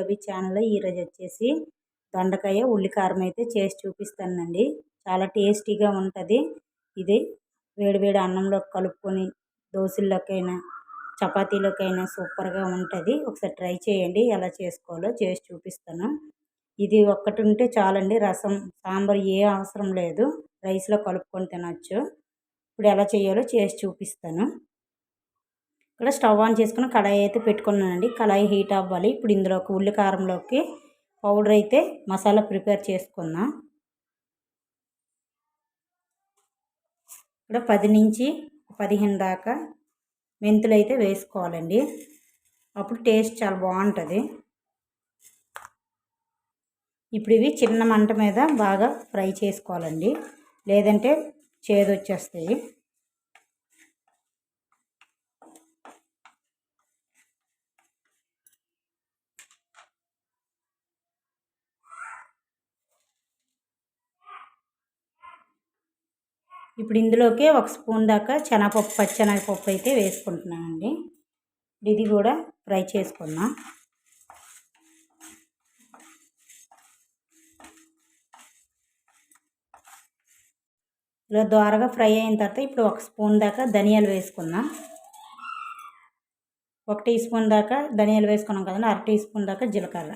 అవి ఛానల్లో ఈరోజు వచ్చేసి దొండకాయ ఉల్లికారం అయితే చేసి చూపిస్తానండి. చాలా టేస్టీగా ఉంటుంది. ఇది వేడివేడి అన్నంలో కలుపుకొని దోశల్లోకైనా చపాతీలోకైనా సూపర్గా ఉంటుంది. ఒకసారి ట్రై చేయండి. ఎలా చేసుకోవాలో చేసి చూపిస్తాను. ఇది ఒక్కటి ఉంటే చాలండి. రసం సాంబార్ ఏ అవసరం లేదు. రైస్లో కలుపుకొని తినచ్చు. ఇప్పుడు ఎలా చేయాలో చేసి చూపిస్తాను. ఇక్కడ స్టవ్ ఆన్ చేసుకుని కళాయి అయితే పెట్టుకున్నానండి. కళాయి హీట్ అవ్వాలి. ఇప్పుడు ఇందులోకి ఉల్లి కారంలోకి పౌడర్ అయితే మసాలా ప్రిపేర్ చేసుకుందాం ఇక్కడ పది నుంచి పదిహేను దాకా మెంతులు అయితే వేసుకోవాలండి. అప్పుడు టేస్ట్ చాలా బాగుంటుంది. ఇప్పుడు ఇవి చిన్న మంట మీద బాగా ఫ్రై చేసుకోవాలండి. లేదంటే చేదు వచ్చేస్తాయి ఇప్పుడు ఇందులోకి ఒక స్పూన్ దాకా శనగపప్పు పచ్చెనగపప్పు అయితే వేసుకుంటున్నానండి. ఇది కూడా ఫ్రై చేసుకుందాం. ఇలా ద్వారగా ఫ్రై అయిన తర్వాత ఇప్పుడు ఒక స్పూన్ దాకా ధనియాలు వేసుకుందాం. ఒక టీ స్పూన్ దాకా ధనియాలు వేసుకున్నాం కదండి అర టీ స్పూన్ దాకా జీలకర్ర.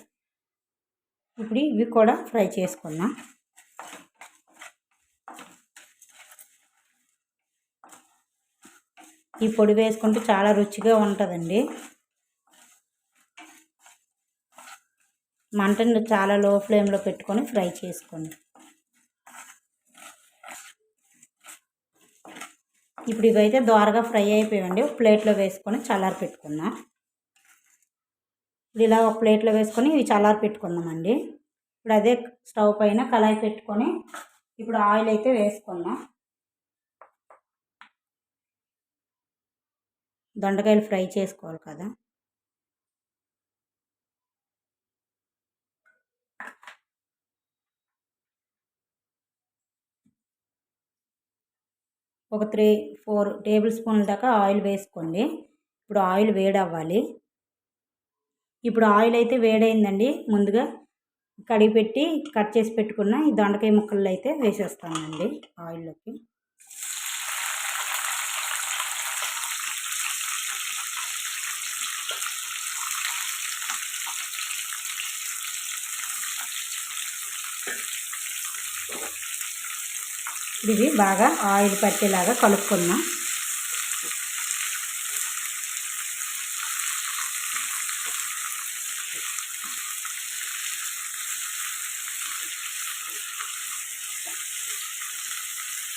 ఇప్పుడు ఇవి కూడా ఫ్రై చేసుకుందాం. ఈ పొడి వేసుకుంటే చాలా రుచిగా ఉంటుందండి. మంటను చాలా లో ఫ్లేమ్లో పెట్టుకొని ఫ్రై చేసుకోండి. ఇప్పుడు ఇవైతే దోరగా ఫ్రై అయిపోయాయండి. ఒక ప్లేట్లో వేసుకొని చల్లారి పెట్టుకుందాం. ఇప్పుడు ఇలా ఒక ప్లేట్లో వేసుకొని ఇవి చల్లారి పెట్టుకుందామండి. ఇప్పుడు అదే స్టవ్ పైన కళాయి పెట్టుకొని ఇప్పుడు ఆయిల్ అయితే వేసుకుందాం. దొండకాయలు ఫ్రై చేసుకోవాలి కదా. ఒక త్రీ ఫోర్ టేబుల్ స్పూన్ల దాకా ఆయిల్ వేసుకోండి. ఇప్పుడు ఆయిల్ వేడవ్వాలి. ఇప్పుడు ఆయిల్ అయితే వేడైందండి. ముందుగా కడిగి పెట్టి కట్ చేసి పెట్టుకున్న ఈ దొండకాయ ముక్కలు అయితే వేసేస్తానండి ఆయిల్లోకి. ఇది బాగా ఆయిల్ పట్టేలాగా కలుపుకున్నాం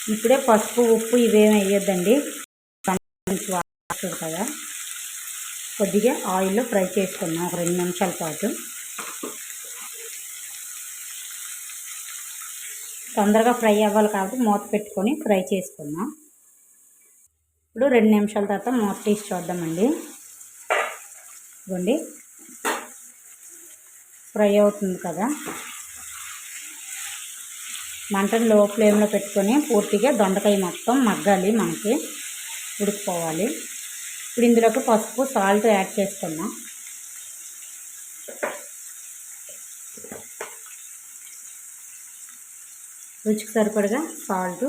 ఇప్పుడే పసుపు ఉప్పు ఇవేమి వేయొద్దండి. కదా. కొద్దిగా ఆయిల్లో ఫ్రై చేసుకున్నాం ఒక రెండు నిమిషాల పాటు. తొందరగా ఫ్రై అవ్వాలి కాబట్టి మూత పెట్టుకొని ఫ్రై చేసుకుందాం ఇప్పుడు రెండు నిమిషాల తర్వాత మూత తీసి చూద్దామండి. ఇవ్వండి ఫ్రై అవుతుంది కదా. మంటను లో ఫ్లేమ్లో పెట్టుకొని పూర్తిగా దొండకాయ మొత్తం మగ్గాలి మనకి. ఉడికిపోవాలి. ఇప్పుడు ఇందులోకి పసుపు సాల్ట్ యాడ్ చేసుకున్నాం రుచికి సరిపడగా సాల్ట్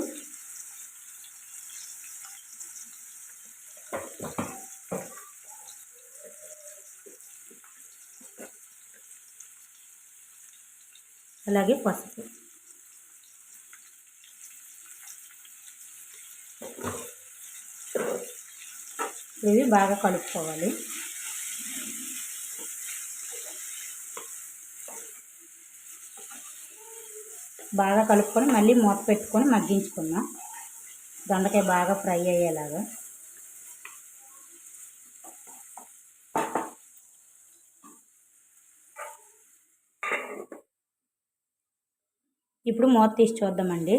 అలాగే పసుపు. ఇవి బాగా కలుపుకోవాలి. బాగా కలుపుకొని మళ్ళీ మూత పెట్టుకొని మగ్గించుకుందాం. దొండకాయ బాగా ఫ్రై అయ్యేలాగా. ఇప్పుడు మూత తీసి చూద్దామండి.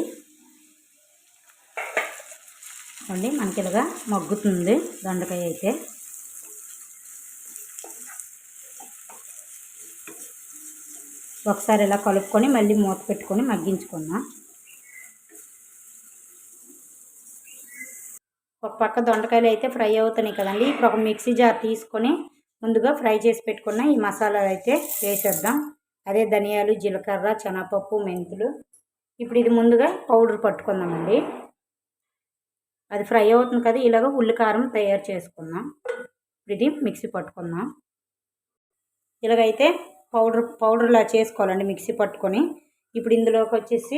అండి మనకి ఇలాగా మగ్గుతుంది దొండకాయ అయితే. ఒకసారి ఇలా కలుపుకొని మళ్ళీ మూత పెట్టుకొని మగ్గించుకుందాం ఒక పక్క దొండకాయలు అయితే ఫ్రై అవుతున్నాయి కదండి. ఇప్పుడు ఒక మిక్సీ జార్ తీసుకొని ముందుగా ఫ్రై చేసి పెట్టుకున్న ఈ మసాలాలు అయితే వేసేద్దాం. అదే ధనియాలు జీలకర్ర శనగపప్పు మెంతులు. ఇప్పుడు ఇది ముందుగా పౌడర్ పట్టుకుందామండి. అది ఫ్రై అవుతుంది కదా ఇలాగ ఉల్లికారం తయారు చేసుకుందాం. ఇది మిక్సీ పట్టుకుందాం. ఇలాగైతే పౌడర్ పౌడర్లా చేసుకోవాలండి మిక్సీ పట్టుకొని. ఇప్పుడు ఇందులోకి వచ్చేసి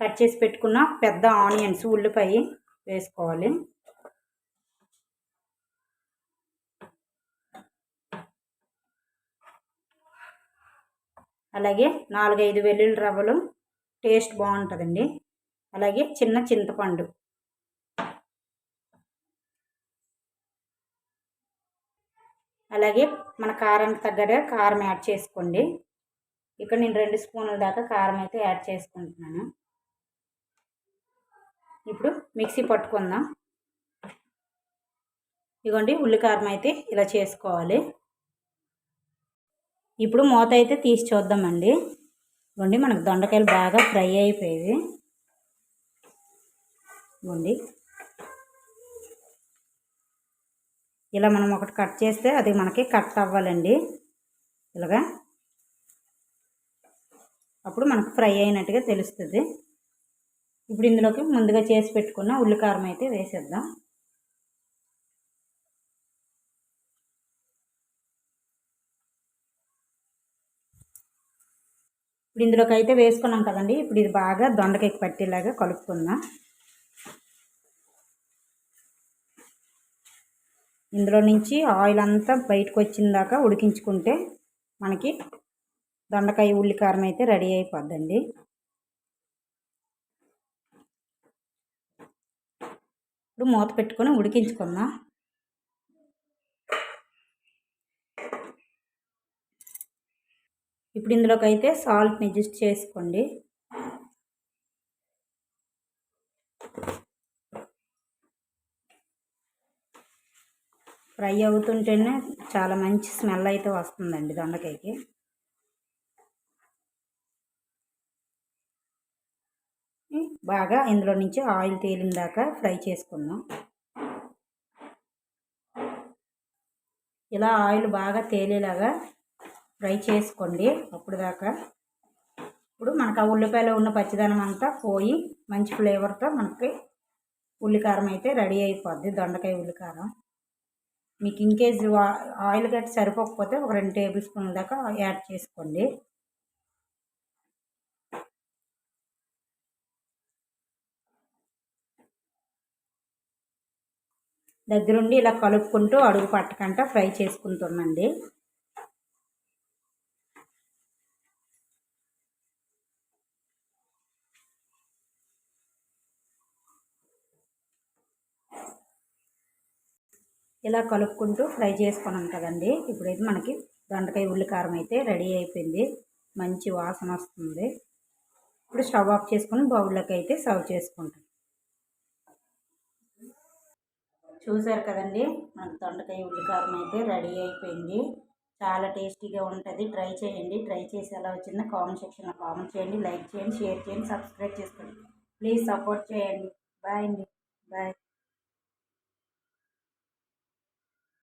కట్ చేసి పెట్టుకున్న పెద్ద ఆనియన్స్ ఉల్లిపాయ వేసుకోవాలి. అలాగే నాలుగైదు వెల్లుల్లి రవ్వలు టేస్ట్ బాగుంటుందండి. అలాగే చిన్న చింతపండు. అలాగే మన కారానికి తగ్గట్టుగా కారం యాడ్ చేసుకోండి. ఇక్కడ నేను రెండు స్పూన్ల దాకా కారం అయితే యాడ్ చేసుకుంటున్నాను. ఇప్పుడు మిక్సీ పట్టుకుందాం. ఇదిగోండి ఉల్లికారం అయితే ఇలా చేసుకోవాలి. ఇప్పుడు మూత అయితే తీసి చూద్దామండి. ఇదిగోండి మనకు దొండకాయలు బాగా ఫ్రై అయిపోయేవి. ఇవ్వండి ఇలా మనం ఒకటి కట్ చేస్తే అది మనకి కట్ అవ్వాలండి. ఇలాగా. అప్పుడు మనకు ఫ్రై అయినట్టుగా తెలుస్తుంది. ఇప్పుడు ఇందులోకి ముందుగా చేసి పెట్టుకున్న ఉల్లికారం అయితే వేసేద్దాం. ఇప్పుడు ఇందులోకి అయితే వేసుకున్నాం కదండి. ఇప్పుడు ఇది బాగా దొండకాయకి పట్టేలాగా కలుపుకుందాం. ఇందులో నుంచి ఆయిల్ అంతా బయటకు వచ్చిన దాకా ఉడికించుకుంటే మనకి దొండకాయ ఉల్లికారం అయితే రెడీ అయిపోద్దండి. ఇప్పుడు మూత పెట్టుకొని ఉడికించుకుందాం. ఇప్పుడు ఇందులోకి అయితే సాల్ట్ని అడ్జస్ట్ చేసుకోండి. ఫ్రై అవుతుంటేనే చాలా మంచి స్మెల్ అయితే వస్తుందండి దొండకాయకి. బాగా ఇందులో నుంచి ఆయిల్ తేలిన దాకా ఫ్రై చేసుకుందాం. ఇలా ఆయిల్ బాగా తేలేలాగా ఫ్రై చేసుకోండి అప్పుడు దాకా. ఇప్పుడు మనకు ఆ ఉల్లిపాయలో ఉన్న పచ్చిదనం అంతా పోయి మంచి ఫ్లేవర్తో మనకి ఉల్లికారం అయితే రెడీ అయిపోద్ది దొండకాయ ఉల్లికారం. మీకు ఇంకేజ్ ఆయిల్ గట్టి సరిపోకపోతే ఒక రెండు టేబుల్ స్పూన్ల దాకా యాడ్ చేసుకోండి. దగ్గరుండి ఇలా కలుపుకుంటూ అడుగు పట్టకంట ఫ్రై చేసుకుంటున్నాండి. ఇలా కలుపుకుంటూ ఫ్రై చేసుకున్నాం కదండి. ఇప్పుడైతే మనకి దొండకాయ ఉల్లికారం అయితే రెడీ అయిపోయింది. మంచి వాసన వస్తుంది. ఇప్పుడు స్టవ్ ఆఫ్ చేసుకుని బౌల్లోకి అయితే సర్వ్ చేసుకుంటాం. చూసారు కదండి మనకు దొండకాయ ఉల్లికారం అయితే రెడీ అయిపోయింది. చాలా టేస్టీగా ఉంటుంది. ట్రై చేయండి. ట్రై చేసి ఎలా వచ్చిందో కామెంట్ సెక్షన్లో కామెంట్ చేయండి. లైక్ చేయండి షేర్ చేయండి సబ్స్క్రైబ్ చేసుకోండి. ప్లీజ్ సపోర్ట్ చేయండి. బాయ్ అండి. బాయ్.